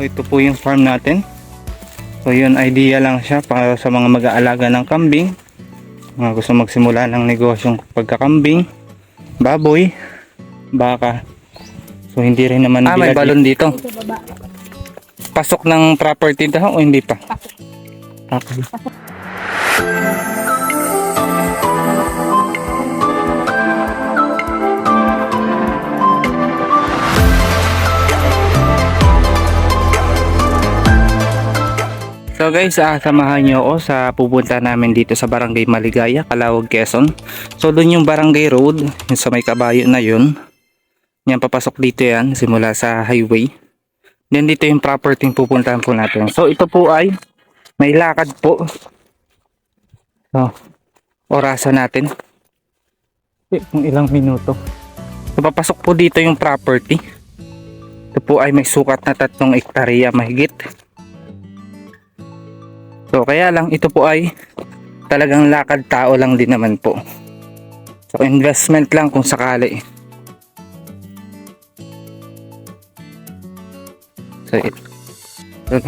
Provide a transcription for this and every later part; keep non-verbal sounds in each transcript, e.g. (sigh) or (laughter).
So ito po yung farm natin. So yun idea lang siya para sa mga mag-aalaga ng kambing. Mga gusto magsimula ng negosyong pagkakambing, baboy, baka. So hindi rin naman ah, may balon dito. Pasok ng property daw o hindi pa? Okay. So guys, ah, samahan nyo ako sa pupunta namin dito sa Barangay Maligaya, Calawag, Quezon. So doon yung Barangay Road, yung sa may kabayo na yun. Yan, papasok dito yan, simula sa highway. Then dito yung property yung pupuntahan po natin. So ito po ay may lakad po. So, orasan natin. Eh, Kung ilang minuto. So papasok po dito yung property. Ito po ay may sukat na tatlong ektarya mahigit. So kaya lang ito po ay talagang lakad tao lang din naman po. So investment lang kung sakali. So it, so,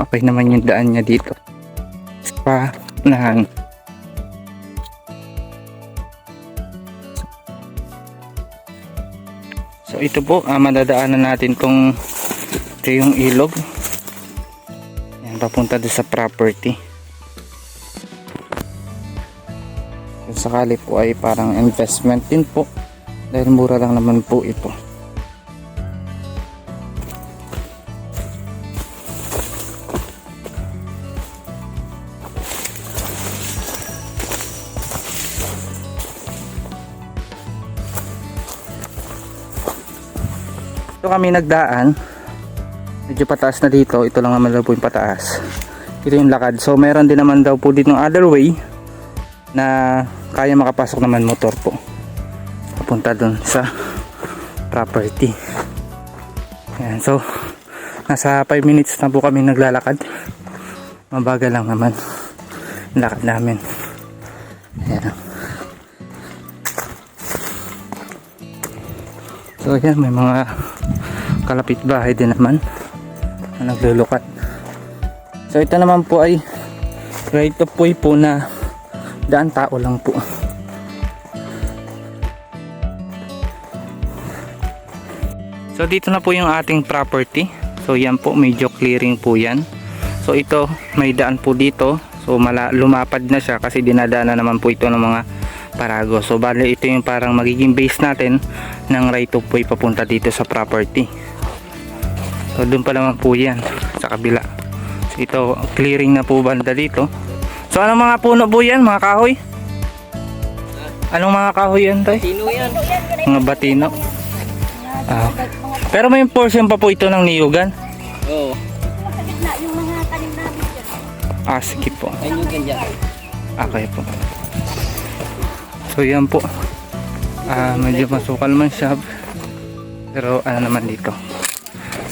okay naman yung daan niya dito. Pa nahan. So ito po, ah, madadaanan natin tong ito yung ilog. Papunta doon sa property. Kung sakali po ay parang investment din po. Dahil mura lang naman po ito. Ito kami nagdaan. Medyo pataas na dito. Ito lang naman daw po yung pataas. Ito yung lakad. So meron din naman daw po dito ng other way na kaya makapasok naman motor po. Papunta dun sa property. Ayan. So nasa 5 minutes na po kami naglalakad. Mabagal lang naman. Lakad namin. Ayan. So ayan, may mga kalapit bahay din naman na naglulukat. So ito naman po ay right of way po na daan tao lang po. So dito na po yung ating property. So yan po medyo clearing po yan. So ito may daan po dito. So mala lumapad na siya kasi dinadaanan naman po ito ng mga parago. So bale ito yung parang magiging base natin ng right of way papunta dito sa property. So doon pa naman po yan sa kabila. So ito clearing na po banda dito. So anong mga puno po yan mga kahoy? Anong mga kahoy yan tay? Sino yan? Mga batino. Ah. Pero may portion pa po ito ng niyugan. Oo. Ah sige po. Ay, yung ganyan. Okay po. So yan po. Ah, medyo masukal man siya. Pero ano naman dito.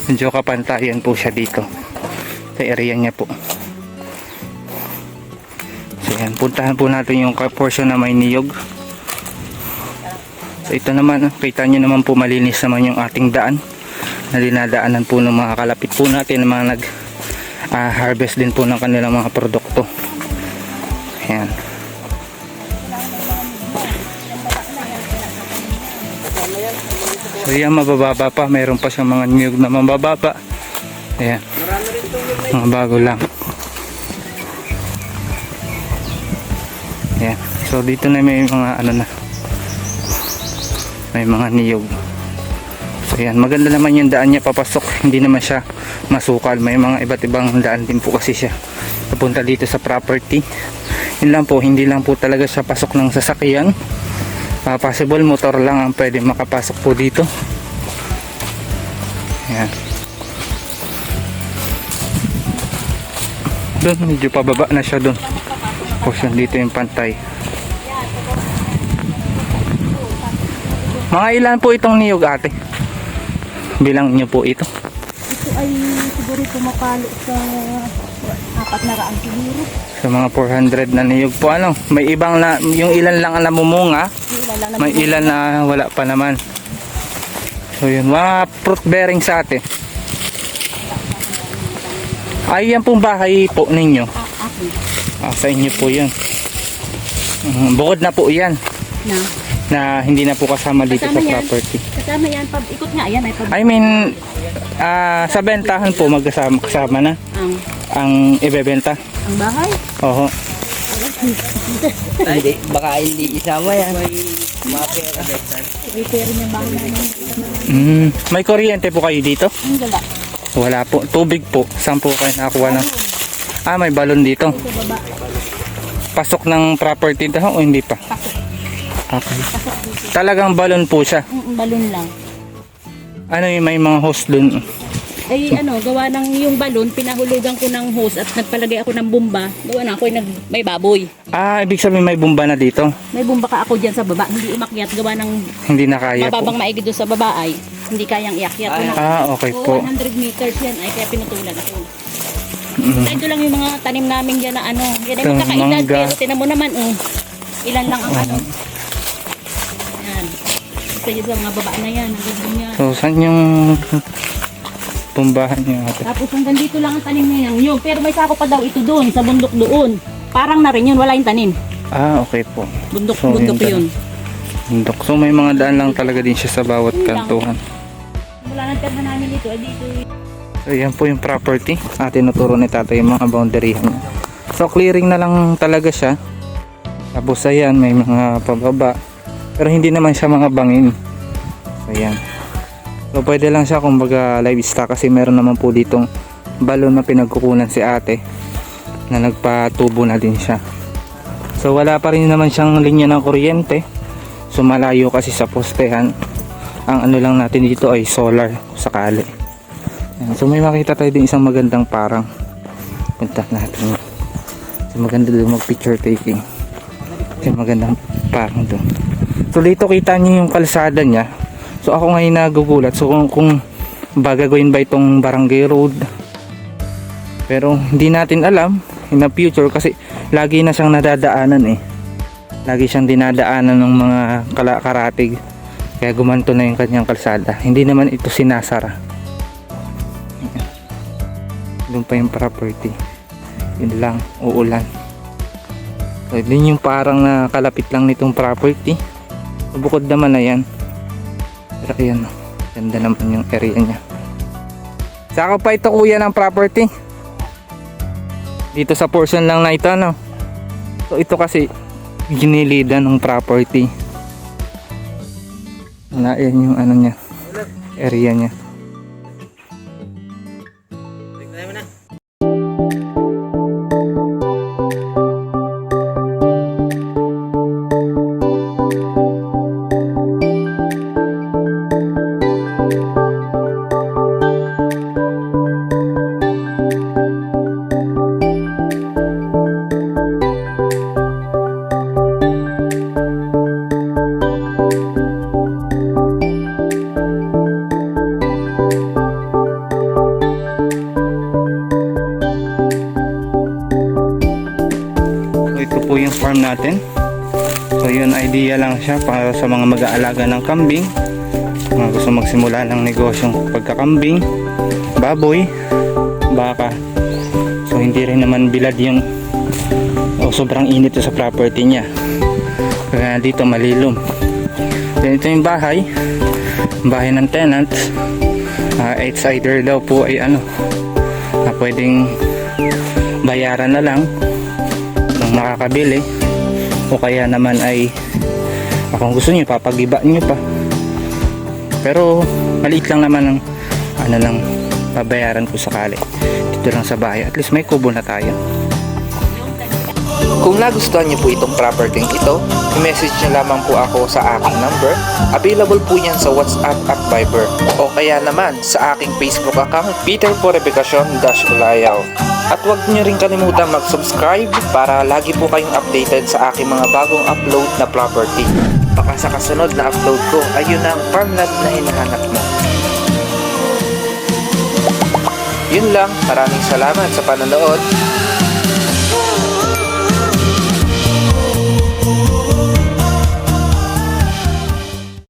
Medyo kapantayan po siya dito. Sa area niya po. So yan, puntahan po natin yung portion na may niyog. So ito naman, kita nyo naman po malinis naman yung ating daan. Na dinadaanan po ng mga kalapit po natin, ng mga nag ah, harvest din po ng kanilang mga produkto. So yan mabababa pa, mayroon pa siyang mga niyog na mabababa. Ayan. Mga bago lang. Ayan. So dito na may mga ano na. May mga niyog. So yan, maganda naman yung daan niya papasok. Hindi naman siya masukal. May mga iba't ibang daan din po kasi siya. Papunta dito sa property. Yun lang po, hindi lang po talaga siya pasok ng sasakyan. Ah, possible motor lang ang pwede makapasok po dito. Yan. Doon, medyo pababa na siya doon. Portion dito yung pantay. Mga ilan po itong niyog ate? Bilang niyo po ito. Ito ay siguro pumapalo sa apat na raan siguro. Sa mga 400 na niyog po ano. May ibang na, yung ilan lang ang namumunga. Ilan May ilan na wala pa naman. So yun, mga fruit bearing sa ate. Ay, yan pong bahay po ninyo. Ah. Ah, sa inyo po yan. Mm, bukod na po yan. Na. Na hindi na po kasama dito Kasama sa yan. property. Kasama yan. Pab ikot nga yan. Ay, I mean, ah, sa bentahan po magkasama kasama na ang, ang ibebenta. ang bahay. Oho. (laughs) Hindi, baka hindi isama yan. Mga pera. Repair niya bahay namin. Mm, may kuryente po kayo dito? Ang gala. Wala po. Tubig po. Saan po kayo nakakuha ng... Ah, may balon dito. Sa baba. Pasok ng property daw o hindi pa? Pasok. Okay. Pasok dito. Talagang balon po siya. Mm, balon lang. Ano yung may mga host dun? Ay ano, gawa ng yung balon, pinahulugan ko ng hose at nagpalagay ako ng bomba. Gawa na ako nag may baboy. Ah, ibig sabihin may bomba na dito. May bomba ka ako diyan sa baba. Hindi umakyat gawa ng Hindi na kaya po. mababang maigi doon sa baba ay hindi kayang iakyat. Ay, Wala. Ah, okay po. 100 meters yan ay kaya pinutulan ako. Mm. Ito lang yung mga tanim namin dyan na ano. Yan ay Ito, magkakaedad mangga. pero tinan mo naman oh. Ilan lang ang ano. Yan. Ito yung sa mga baba na yan. Ang ganda niya. So, saan yung tumbahan niyo ate? Tapos hanggang dito lang ang tanim niya yung Pero may sako pa daw ito doon sa bundok doon. Parang na rin yun. Wala yung tanim. Ah, okay po. Bundok, So, bundok yun. Bundok. So, may mga daan lang talaga din siya sa bawat Yun kantuhan. Wala nang terma namin dito. Eh, dito So, yan po yung property. Ah, tinuturo ni tatay yung mga boundary niya. So, clearing na lang talaga siya. Tapos, ayan, may mga pababa. Pero hindi naman siya mga bangin. So, ayan. So, pwede lang siya kumbaga livestock kasi meron naman po ditong balon na pinagkukunan si ate na nagpatubo na din siya. So, wala pa rin naman siyang linya ng kuryente. So, malayo kasi sa postehan. Ang ano lang natin dito ay solar sakali. So may makita tayo din isang magandang parang punta natin. So maganda doon mag picture taking. So magandang parang doon. So dito kita niyo yung kalsada niya. So ako ngayon nagugulat. So kung, kung ba gagawin ba itong barangay road. Pero hindi natin alam in the future kasi lagi na siyang nadadaanan eh. Lagi siyang dinadaanan ng mga karatig. Kaya gumanto na yung kanyang kalsada. Hindi naman ito sinasara doon pa yung property yun lang uulan so din yung parang na kalapit lang nitong property bukod naman na yan pero ayan ganda naman yung area nya saka pa ito kuya ng property. Dito sa portion lang na ito no? So ito kasi ginilidan ng property. Na yan yung ano nya area nya mga mag-aalaga ng kambing. Mga gusto magsimula ng negosyong pagkakambing, baboy, baka. So hindi rin naman bilad yung o sobrang init sa property niya. Kaya dito malilom. Then ito yung bahay. Bahay ng tenant. Uh, it's either daw po ay ano na pwedeng bayaran na lang ng makakabili o kaya naman ay kung gusto niyo papagiba niyo pa pero maliit lang naman ang ano lang babayaran ko sakali dito lang sa bahay at least may kubo na tayo kung nagustuhan niyo po itong property ito, i-message niyo lamang po ako sa aking number. Available po yan sa WhatsApp at Viber. O kaya naman sa aking Facebook account, Peter Porrebecacion-Ulayaw. At huwag niyo rin kalimutan mag-subscribe para lagi po kayong updated sa aking mga bagong upload na property. Baka sa kasunod na upload ko, ayun na ang farmland na hinahanap mo. Yun lang, maraming salamat sa panonood.